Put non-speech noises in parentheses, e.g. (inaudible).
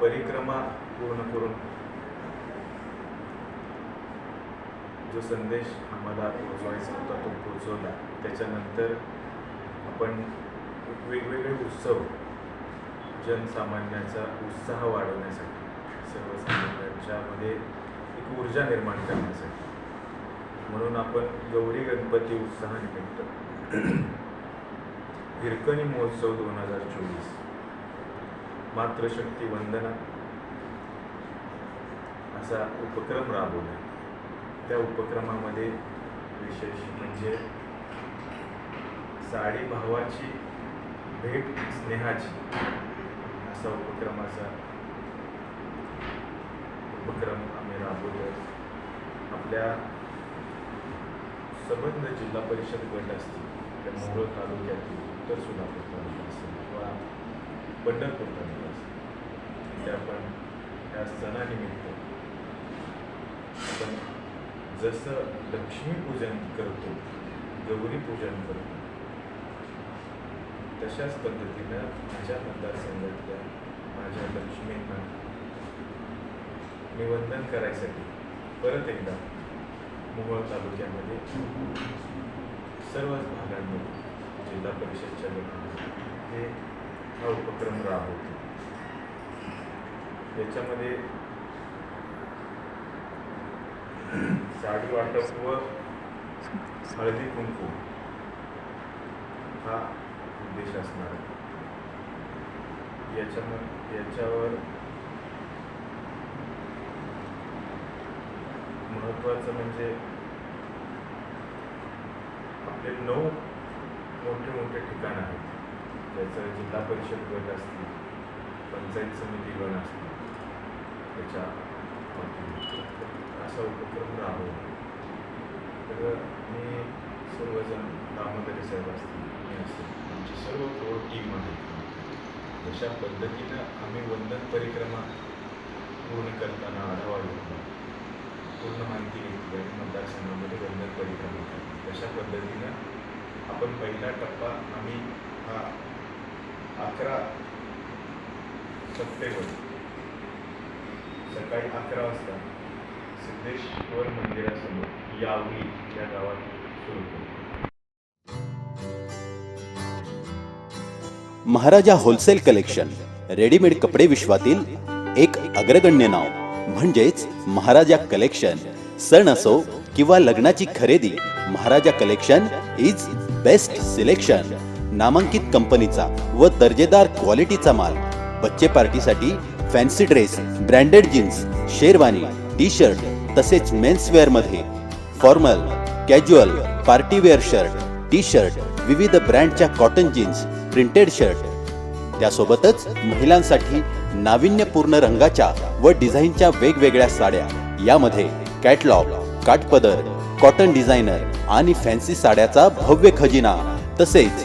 परिक्रमा पूर्ण करून जो संदेश आम्हाला पोचवायचा होता तो पोचवला त्याच्यानंतर आपण वेगवेगळे उत्सव जनसामान्याचा उत्साह वाढवण्यासाठी सर्वसामान्यांच्यामध्ये एक ऊर्जा निर्माण करण्यासाठी. म्हणून आपण गौरी गणपती उत्साहानिमित्त (clears throat) हिरकणी महोत्सव दोन हजार चोवीस मातृशक्ती वंदना. असा उपक्रम राबवला. त्या उपक्रमामध्ये विशेष म्हणजे साडी भावाची भेट स्नेहाची असा उपक्रमाचा उपक्रम आम्ही राबवतो आपल्या सबंध जिल्हा परिषद गट असतील त्या मोहोळ तालुक्यातील उत्तर सोलापूर तालुका पंढरपूरचा दिवस. तिथे त्या आपण त्या सणानिमित्त आपण जसं लक्ष्मीपूजन करतो गौरी पूजन करतो तशाच पद्धतीनं माझ्या मतदारसंघातल्या माझ्या लक्ष्मींना निवंदन करायसाठी परत एकदा मोहोळ तालुक्यामध्ये सर्वच भागांमध्ये जिल्हा परिषदच्या लोकांना हे हा उपक्रम राबवतो. याच्यामध्ये साडी वाटप व हळदी कुंकू हा उद्देश असणार आहे. याच्यामध्ये याच्यावर महत्त्वाचं म्हणजे आपले नऊ मोठे मोठे ठिकाण आहेत. ज्याचं जिल्हा परिषद गट असतील पंचायत समिती गण असतील त्याच्या असा उपक्रम राबवला. तर मी सर्वजण दामोदरी साहेब असतील मी असेल आमची सर्व कोर टीम आहे. अशा पद्धतीनं आम्ही वंदन परिक्रमा पूर्ण करताना आढावा घेतला पूर्ण माहिती घेतली आणि मतदारसंघामध्ये वंदन परिक्रमा केली. तशा पद्धतीनं आपण पहिला टप्पा आम्ही हा अकरा सप्टेंबर. सकाळी अकरा वाजता सिद्धेश्वर मंदिरासमोर यावली या गावात सुरू करू महाराजा होलसेल कलेक्शन रेडीमेड कपडे विश्वातील एक अग्रगण्य नाव. म्हणजेच महाराजा कलेक्शन. सण असो किंवा लग्नाची खरेदी Maharaja collection is best selection नामांकित कंपनीचा व दर्जेदार क्वालिटीचा माल. बच्चे पार्टीसाठी fancy dress branded jeans sherwani T shirt तसेच मेन्सवेअरमध्ये. Formal casual partywear shirt T shirt विविध ब्रँडच्या कॉटन जीन्स प्रिंटेड शर्ट. त्यासोबतच महिलांसाठी नाविन्यपूर्ण रंगाच्या व डिझाईनच्या वेगवेगळ्या साड्या. यामध्ये कॅटलॉग काठपदर कॉटन डिझायनर आणि फॅन्सी साड्याचा भव्य खजिना तसेच